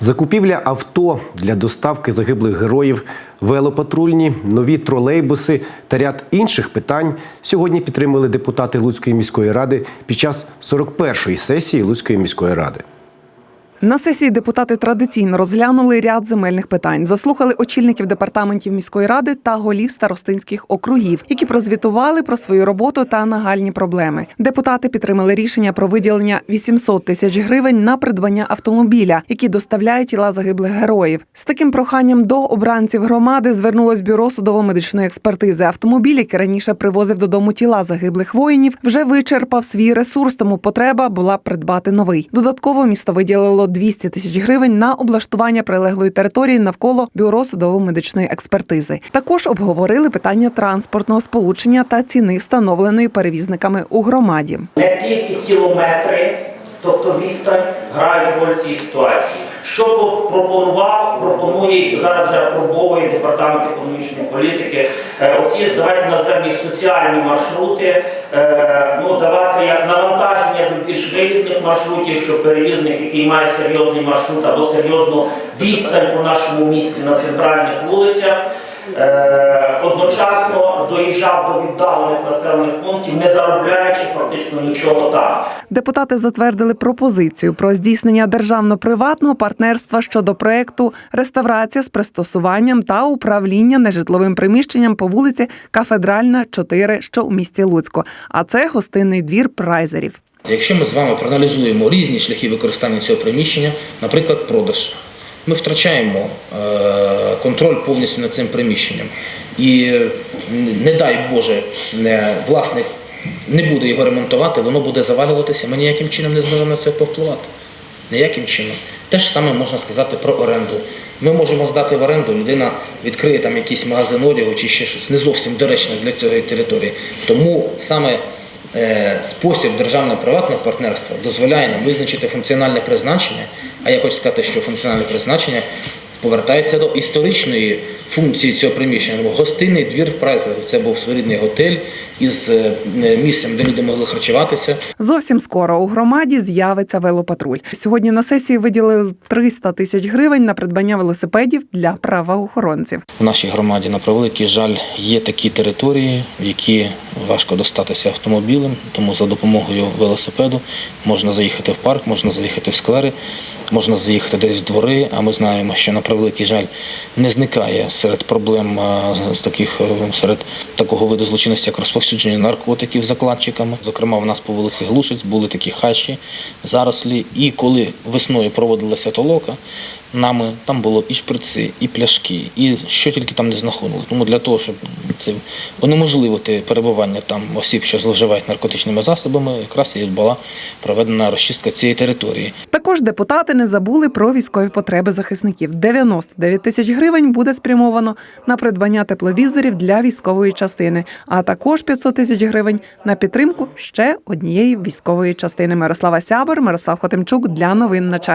Закупівля авто для доставки загиблих героїв, велопатрульні, нові тролейбуси та ряд інших питань сьогодні підтримали депутати Луцької міської ради під час 41-ї сесії Луцької міської ради. На сесії депутати традиційно розглянули ряд земельних питань, заслухали очільників департаментів міської ради та голів старостинських округів, які прозвітували про свою роботу та нагальні проблеми. Депутати підтримали рішення про виділення 800 тисяч гривень на придбання автомобіля, які доставляє тіла загиблих героїв. З таким проханням до обранців громади звернулось бюро судово-медичної експертизи. Автомобіль, який раніше привозив додому тіла загиблих воїнів, вже вичерпав свій ресурс, тому потреба була придбати новий. Додатково місто виділило 200 тисяч гривень на облаштування прилеглої території навколо бюро судово-медичної експертизи. Також обговорили питання транспортного сполучення та ціни, встановленої перевізниками у громаді. Не тільки кілометри, тобто відстань, грають роль цій ситуації. Що пропонував, пропонує зараз вже апробовує департамент економічної політики. Е, Оці давайте назвемо їх соціальні маршрути. е, Ну давати як навантаження до більш вигідних маршрутів, щоб перевізник, який має серйозний маршрут або серйозну відстань по нашому місті на центральних вулицях. е, Одночасно доїжджав до віддалених населених пунктів, не заробляючи фактично нічого там. Депутати затвердили пропозицію про здійснення державно-приватного партнерства щодо проекту реставрація з пристосуванням та управління нежитловим приміщенням по вулиці Кафедральна, 4, що у місті Луцьку. А це гостинний двір прайзерів. Якщо ми з вами проаналізуємо різні шляхи використання цього приміщення, наприклад, продаж, ми втрачаємо е, контроль повністю над цим приміщенням. І не дай Боже, власник не буде його ремонтувати, воно буде завалюватися, ми ніяким чином не зможемо на це повпливати. Ніяким чином. Те ж саме можна сказати про оренду. Ми можемо здати в оренду, людина відкриє там якийсь магазин одягу чи ще щось не зовсім доречно для цієї території. Тому саме е, спосіб державно-приватного партнерства дозволяє нам визначити функціональне призначення, а я хочу сказати, що функціональне призначення повертається до історичної функції цього приміщення. Гостинний двір Прайзерів це був своєрідний готель із е, місцем, де люди могли харчуватися. Зовсім скоро у громаді з'явиться велопатруль. Сьогодні на сесії виділили 300 тисяч гривень на придбання велосипедів для правоохоронців. У нашій громаді, на превеликий жаль, є такі території, в які важко достатися автомобілем, тому за допомогою велосипеду можна заїхати в парк, можна заїхати в сквери, можна заїхати десь в двори. А ми знаємо, що на превеликий жаль не зникає серед проблем з таких е, серед такого виду злочинності, як розповсюдження наркотиків закладчиками. Зокрема, в нас по вулиці Глушиць були такі хащі, зарослі. І коли весною проводилася толока, нами там було і шприци, і пляшки, і що тільки там не знаходили. Тому для того, щоб це унеможливити перебування там осіб, що зловживають наркотичними засобами, якраз і була проведена розчистка цієї території. Також депутати не забули про військові потреби захисників. 99 тисяч гривень буде спрямовано на придбання тепловізорів для військової частини, а також 500 тисяч гривень на підтримку ще однієї військової частини. Мирослава Сябер, Мирослав Хотимчук для новин на час.